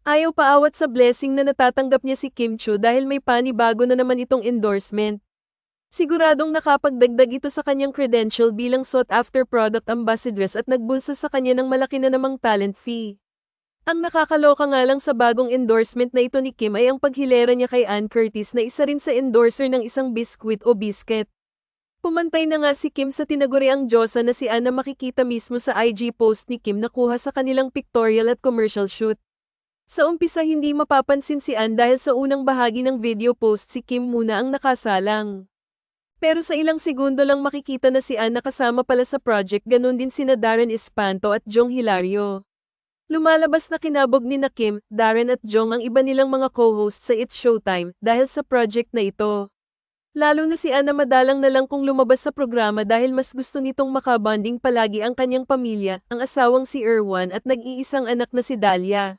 Ayaw paawat sa blessing na natatanggap niya si Kim Chu dahil may panibago na naman itong endorsement. Siguradong nakapagdagdag ito sa kanyang credential bilang sought-after product ambassadress at nagbulsa sa kanya ng malaki na namang talent fee. Ang nakakaloka nga lang sa bagong endorsement na ito ni Kim ay ang paghilera niya kay Ann Curtis na isa rin sa endorser ng isang biskwit o biscuit. Pumantay na nga si Kim sa tinaguriang Diyosa na si Ann na makikita mismo sa IG post ni Kim na kuha sa kanilang pictorial at commercial shoot. Sa umpisa hindi mapapansin si Ann dahil sa unang bahagi ng video post si Kim muna ang nakasalang. Pero sa ilang segundo lang makikita na si Ann nakasama pala sa project ganun din sina Darren Espanto at Jong Hilario. Lumalabas na kinabog ni na Kim, Darren at Jong ang iba nilang mga co-host sa It's Showtime dahil sa project na ito. Lalo na si Anna madalang na lang kung lumabas sa programa dahil mas gusto nitong makabanding palagi ang kanyang pamilya, ang asawang si Erwan at nag-iisang anak na si Dahlia.